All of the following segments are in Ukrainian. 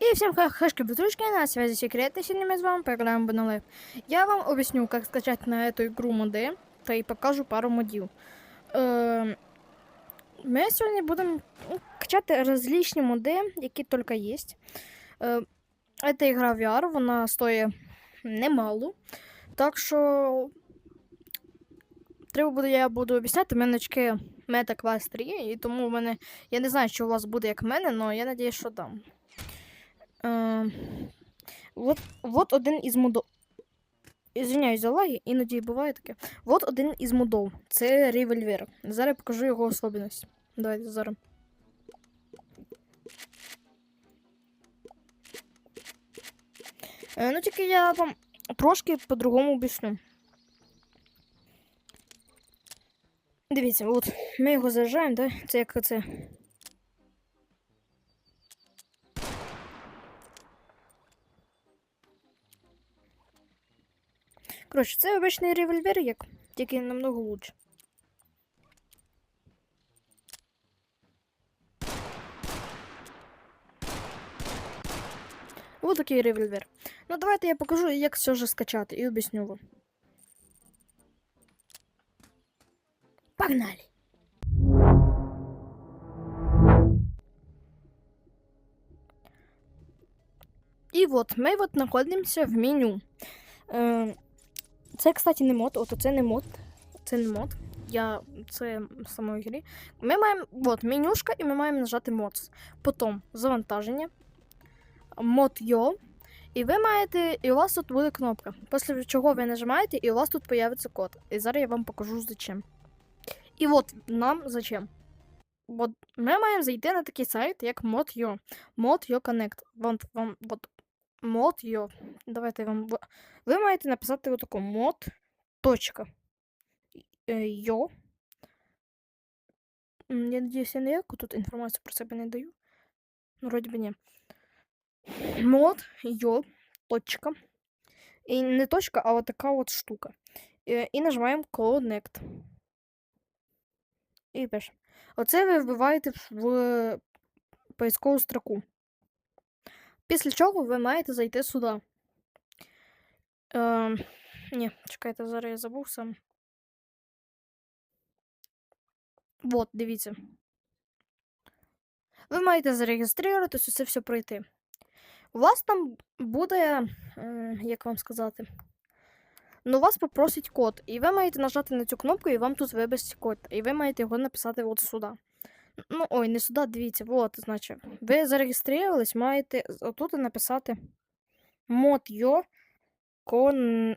И всем хэшки бутрушки, на связи секретный, сегодня мы с вами поиграем в Banalife. Я вам объясню, как скачать на эту игру моды, та и покажу пару модів. Е, ми сьогодні будемо ну, качати различні моди, які тільки є. Е, Эта ігра VR, вона стоїть немало. Так що треба буде, я буду об'ясняти, в мене очки Meta Quest 3, і тому в мене. Я не знаю, що у вас буде як в мене, але я надіюсь, що дам. Е, вот, вот один із модов. Извиняюсь за лаги, іноді буває таке. Вот один із модов. Це револьвер. Зараз я покажу його особливість. Давайте зараз. Е, ну тільки я вам трошки по-другому об'ясню. Дивіться, от ми його заряджаємо, да? Це як це. Коротше, це обичний револьвер, як, тільки намного лучше. Ось такий револьвер. Ну давайте я покажу, як все ж скачати, і об'ясню вам. Погнали! І от ми от знаходимося в меню. Це, кстати, не мод. От це не мод. Це не мод. Я це в самої грі. Ми маємо от, менюшка, і ми маємо нажати мод. Потім завантаження. Мод йо. І ви маєте, і у вас тут буде кнопка. Після чого ви нажимаєте, і у вас тут появиться код. І зараз я вам покажу зачем. І от нам зачем. От ми маємо зайти на такий сайт, як Mod.io. Mod.io Connect. Вон, вам, от, Mod.io. Давайте вам. Ви маєте написати отаку mod. Точка. Йо. Я надіюсь, я ніяку тут інформацію про себе не даю. Ну, вроді би ні. Мод, йо, точка. І не точка, а от така от штука. І, і нажимаємо Connect. І пишемо. Оце ви вбиваєте в поискову строку. Після чого ви маєте зайти сюди. Е, ні, чекайте, зараз я забув сам. Вот, дивіться. Ви маєте зареєструватися, це все пройти. У вас там буде, е, як вам сказати, ну, вас попросить код, і ви маєте нажати на цю кнопку, і вам тут вибить код. І ви маєте його написати от сюди. Ну, ой, не сюди, дивіться, от, значить, ви зареєструвались, маєте отут написати mod.io con...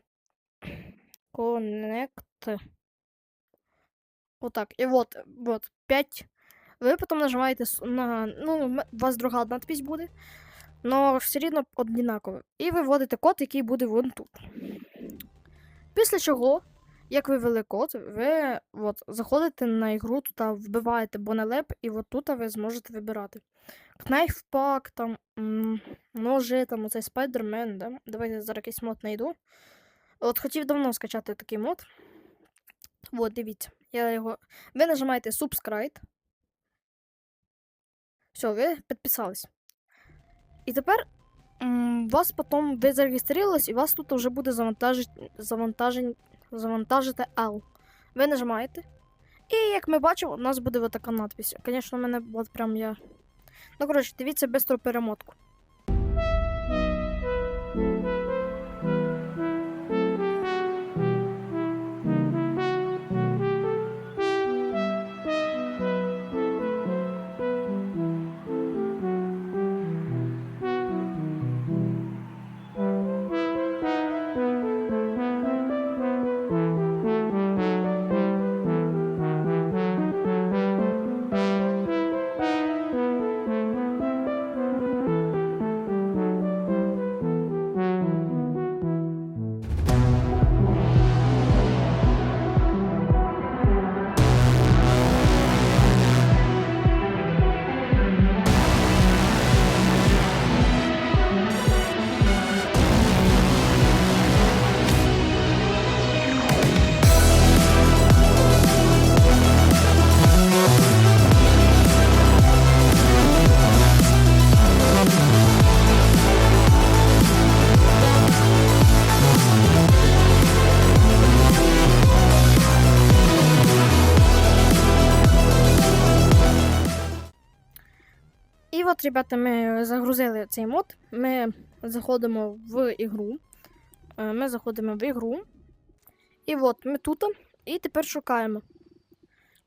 connect. Отак. І от, от, 5. Ви потім нажимаєте на. Ну, у вас друга надпись буде. Но все рівно однаково. І ви вводите код, який буде вон тут. Після чого, як ви ввели код, ви от, заходите на ігру, тут вбиваєте Bonelab, і от тут ви зможете вибирати. Pack, там, ножи, там, оцей Spider-Man, да? Давайте я зараз якийсь мод знайду. От хотів давно скачати такий мод. От, дивіться. Я його... Ви нажимаєте Subscribe. Все, ви підписались. І тепер вас потім ви зареєструвались, і вас тут вже буде завантажить, завантажень, завантажити L. Ви нажимаєте. І як ми бачимо, у нас буде така надпись. Звісно, мене от прям я. Ну, коротше, дивіться бистро перемотку. Ребята, ми загрузили цей мод. Ми заходимо в ігру. Е, Ми заходимо в ігру. І от ми тут. І тепер шукаємо.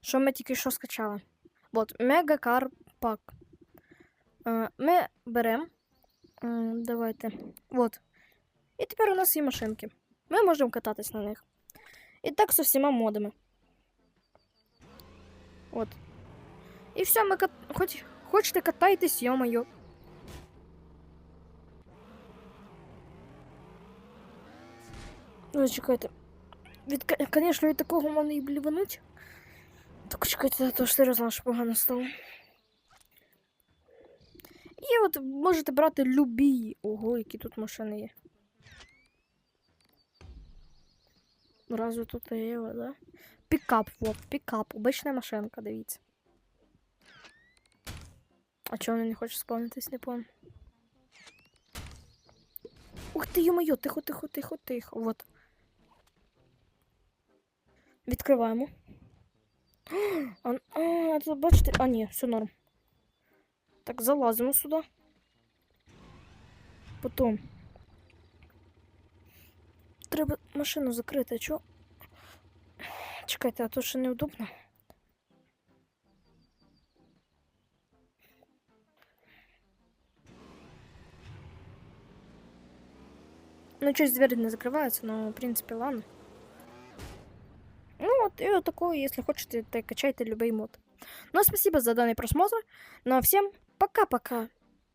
Що ми тільки що скачали. От, Мегакар Пак. Ми беремо. е, Давайте. От. І тепер у нас є машинки. Ми можемо кататись на них. І так з усіма модами. От. І все, ми кат... Хоч... хочете катайтесь, йо-моє. Ну, чекайте. Від, звісно, від такого мене і блівануть. Так чекайте, то ж серйозно аж погано стало. І от можете брати любі. Ого, які тут машини є. Разве тут є, да? Пікап, вот, пікап, обична машинка, дивіться. А чого вони не хочуть сповнитись, не помню. Ух ти, ё-моё, тихо, тихо, тихо, тихо. Вот. Відкриваємо. А, а, тут бачите. А, ні, все норм. Так, залазимо сюди. Потім. Треба машину закрити, а чо? Чекайте, а то ще неудобно. Ну, щось двері не закриваються, но, в принципі, ладно. Ну, вот, и вот такое, если хотите, то качайте любой мод. Ну, спасибо за данный просмотр. Ну, а всем пока-пока.